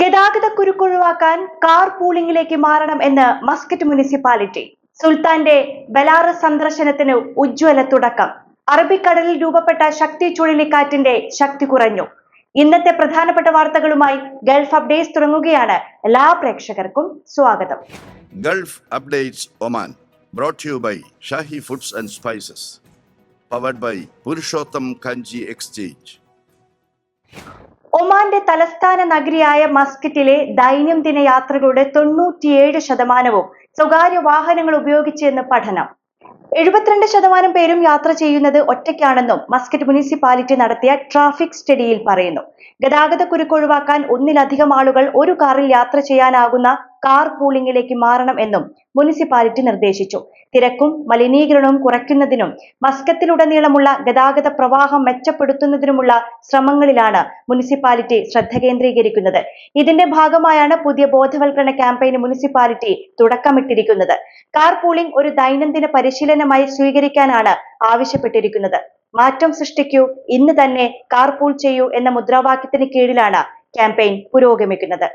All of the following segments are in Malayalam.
ഗതാഗത കുരുക്കൊഴിവാക്കാൻ കാർ പൂളിംഗിലേക്ക് മാറണം എന്ന് മസ്കറ്റ് മുനിസിപ്പാലിറ്റി. സുൽത്താന്റെ ബലാറ സന്ദർശനത്തിന് ഉജ്ജ്വല തുടക്കം. അറബിക്കടലിൽ രൂപപ്പെട്ട ശക്തി ചുഴലിക്കാറ്റിന്റെ ശക്തി കുറഞ്ഞു. ഇന്നത്തെ പ്രധാനപ്പെട്ട വാർത്തകളുമായി ഗൾഫ് അപ്ഡേറ്റ്സ് തുടങ്ങുകയാണ്. എല്ലാ പ്രേക്ഷകർക്കും സ്വാഗതം. Gulf updates Oman brought you by Shahi foods and spices powered by Purushottam Kanji exchange. ഒമാന്റെ തലസ്ഥാന നഗരിയായ മസ്കറ്റിലെ ദൈനംദിന യാത്രകളുടെ തൊണ്ണൂറ്റിയേഴ് ശതമാനവും സ്വകാര്യ വാഹനങ്ങൾ ഉപയോഗിച്ചെന്ന് പഠനം. എഴുപത്തിരണ്ട് ശതമാനം പേരും യാത്ര ചെയ്യുന്നത് ഒറ്റയ്ക്കാണെന്നും മസ്കറ്റ് മുനിസിപ്പാലിറ്റി നടത്തിയ ട്രാഫിക് സ്റ്റഡിയിൽ പറയുന്നു. ഗതാഗത കുരുക്ക് ഒഴിവാക്കാൻ ഒന്നിലധികം ആളുകൾ ഒരു കാറിൽ യാത്ര ചെയ്യാനാകുന്ന കാർ പൂളിംഗിലേക്ക് മാറണം എന്നും മുനിസിപ്പാലിറ്റി നിർദ്ദേശിച്ചു. തിരക്കും മലിനീകരണവും കുറയ്ക്കുന്നതിനും മസ്കത്തിലുടനീളമുള്ള ഗതാഗത പ്രവാഹം മെച്ചപ്പെടുത്തുന്നതിനുമുള്ള ശ്രമങ്ങളിലാണ് മുനിസിപ്പാലിറ്റി ശ്രദ്ധ കേന്ദ്രീകരിക്കുന്നത്. ഇതിന്റെ ഭാഗമായാണ് പുതിയ ബോധവൽക്കരണ ക്യാമ്പയിന് മുനിസിപ്പാലിറ്റി തുടക്കമിട്ടിരിക്കുന്നത്. കാർ പൂളിംഗ് ഒരു ദൈനംദിന പരിശീലനമായി സ്വീകരിക്കാനാണ് ആവശ്യപ്പെട്ടിരിക്കുന്നത്. മാറ്റം സൃഷ്ടിക്കൂ ഇന്ന് തന്നെ കാർ പൂൾ ചെയ്യൂ എന്ന മുദ്രാവാക്യത്തിന് കീഴിലാണ് ക്യാമ്പയിൻ പുരോഗമിക്കുന്നത്.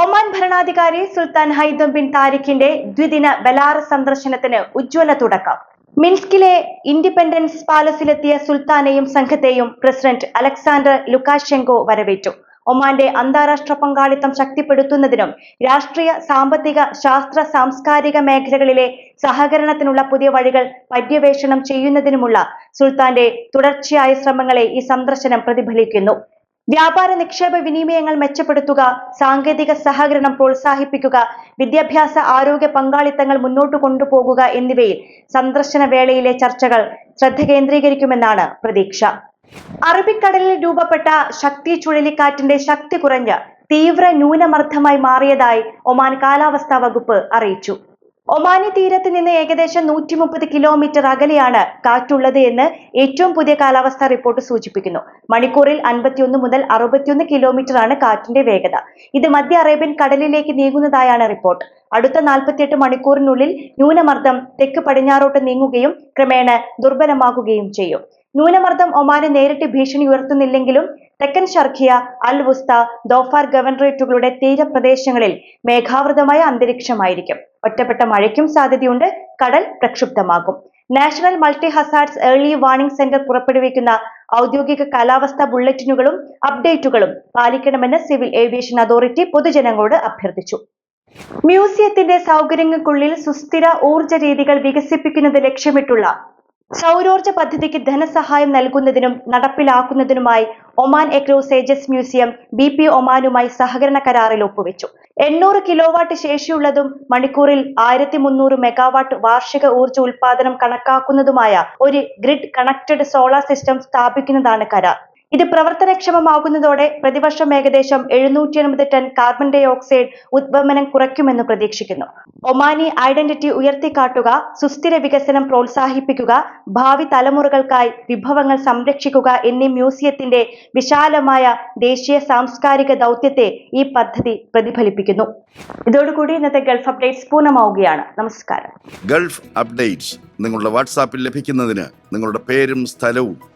ഒമാൻ ഭരണാധികാരി സുൽത്താൻ ഹൈദം ബിൻ താരിഖിന്റെ ദ്വിദിന ബലാറ സന്ദർശനത്തിന് ഉജ്ജ്വല തുടക്കം. മിൻസ്കിലെ ഇൻഡിപെൻഡൻസ് പാലസിലെത്തിയ സുൽത്താനെയും സംഘത്തെയും പ്രസിഡന്റ് അലക്സാണ്ടർ ലുക്കാഷെങ്കോ വരവേറ്റു. ഒമാന്റെ അന്താരാഷ്ട്ര പങ്കാളിത്തം ശക്തിപ്പെടുത്തുന്നതിനും രാഷ്ട്രീയ സാമ്പത്തിക ശാസ്ത്ര സാംസ്കാരിക മേഖലകളിലെ സഹകരണത്തിനുള്ള പുതിയ വഴികൾ പര്യവേഷണം ചെയ്യുന്നതിനുമുള്ള സുൽത്താന്റെ തുടർച്ചയായ ശ്രമങ്ങളെ ഈ സന്ദർശനം പ്രതിഫലിക്കുന്നു. വ്യാപാര നിക്ഷേപ വിനിമയങ്ങൾ മെച്ചപ്പെടുത്തുക സാങ്കേതിക സഹകരണം പ്രോത്സാഹിപ്പിക്കുക വിദ്യാഭ്യാസ ആരോഗ്യ പങ്കാളിത്തങ്ങൾ മുന്നോട്ട് കൊണ്ടുപോകുക എന്നിവയിൽ സന്ദർശന വേളയിലെ ചർച്ചകൾ ശ്രദ്ധ കേന്ദ്രീകരിക്കുമെന്നാണ് പ്രതീക്ഷ. അറബിക്കടലിൽ രൂപപ്പെട്ട ശക്തി ചുഴലിക്കാറ്റിന്റെ ശക്തി കുറഞ്ഞ് തീവ്ര ന്യൂനമർദ്ദമായി മാറിയതായി ഒമാൻ കാലാവസ്ഥാ വകുപ്പ് അറിയിച്ചു. ഒമാനി തീരത്ത് നിന്ന് ഏകദേശം നൂറ്റി മുപ്പത് കിലോമീറ്റർ അകലെയാണ് കാറ്റുള്ളത് എന്ന് ഏറ്റവും പുതിയ കാലാവസ്ഥാ റിപ്പോർട്ട് സൂചിപ്പിക്കുന്നു. മണിക്കൂറിൽ അൻപത്തിയൊന്ന് മുതൽ അറുപത്തിയൊന്ന് കിലോമീറ്റർ ആണ് കാറ്റിന്റെ വേഗത. ഇത് മധ്യ അറേബ്യൻ കടലിലേക്ക് നീങ്ങുന്നതായാണ് റിപ്പോർട്ട്. അടുത്ത നാൽപ്പത്തിയെട്ട് മണിക്കൂറിനുള്ളിൽ ന്യൂനമർദ്ദം തെക്ക് പടിഞ്ഞാറോട്ട് നീങ്ങുകയും ക്രമേണ ദുർബലമാകുകയും ചെയ്യും. ന്യൂനമർദ്ദം ഒമാന് നേരിട്ട് ഭീഷണി ഉയർത്തുന്നില്ലെങ്കിലും തെക്കൻ ഷർഖിയ അൽ വുസ്ത ദോഫാർ ഗവർണറേറ്റുകളുടെ തീരപ്രദേശങ്ങളിൽ മേഘാവൃതമായ അന്തരീക്ഷമായിരിക്കും. ഒറ്റപ്പെട്ട മഴയ്ക്കും സാധ്യതയുണ്ട്. കടൽ പ്രക്ഷുബ്ധമാകും. National multi hazards early warning centre പുറപ്പെടുവിക്കുന്ന ഔദ്യോഗിക കാലാവസ്ഥാ ബുള്ളറ്റിനുകളും അപ്ഡേറ്റുകളും പാലിക്കണമെന്ന് സിവിൽ ഏവിയേഷൻ അതോറിറ്റി പൊതുജനങ്ങളോട് അഭ്യർത്ഥിച്ചു. മ്യൂസിയത്തിന്റെ സൗകര്യങ്ങൾക്കുള്ളിൽ സുസ്ഥിര ഊർജ രീതികൾ വികസിപ്പിക്കുന്നത് ലക്ഷ്യമിട്ടുള്ള സൗരോർജ പദ്ധതിക്ക് ധനസഹായം നൽകുന്നതിനും നടപ്പിലാക്കുന്നതിനുമായി ഒമാൻ എഗ്രോ സേജസ് മ്യൂസിയം ബി പി ഒമാനുമായി സഹകരണ കരാറിൽ ഒപ്പുവെച്ചു. എണ്ണൂറ് കിലോവാട്ട് ശേഷിയുള്ളതും മണിക്കൂറിൽ ആയിരത്തി മുന്നൂറ് മെഗാവാട്ട് വാർഷിക ഊർജ ഉൽപാദനം കണക്കാക്കുന്നതുമായ ഒരു ഗ്രിഡ് കണക്റ്റഡ് സോളാർ സിസ്റ്റം സ്ഥാപിക്കുന്നതാണ് കരാർ. ഇത് പ്രവർത്തനക്ഷമമാകുന്നതോടെ പ്രതിവർഷം ഏകദേശം എഴുന്നൂറ്റി എൺപത് ടൺ കാർബൺ ഡൈ ഓക്സൈഡ് ഉദ്വമനം കുറയ്ക്കുമെന്ന് പ്രതീക്ഷിക്കുന്നു. ഒമാനി ഐഡന്റിറ്റി ഉയർത്തിക്കാട്ടുക സുസ്ഥിര വികസനം പ്രോത്സാഹിപ്പിക്കുക ഭാവി തലമുറകൾക്കായി വിഭവങ്ങൾ സംരക്ഷിക്കുക എന്നീ മ്യൂസിയത്തിന്റെ വിശാലമായ ദേശീയ സാംസ്കാരിക ദൗത്യത്തെ ഈ പദ്ധതി പ്രതിഫലിപ്പിക്കുന്നു. ഇതോടുകൂടി ഇന്നത്തെ ഗൾഫ് അപ്ഡേറ്റ്സ് പൂർണമാവുകയാണ്. നമസ്കാരം. ഗൾഫ് അപ്ഡേറ്റ്സ് നിങ്ങളുടെ വാട്സാപ്പിൽ ലഭിക്കുന്നതിന് നിങ്ങളുടെ പേരും സ്ഥലവും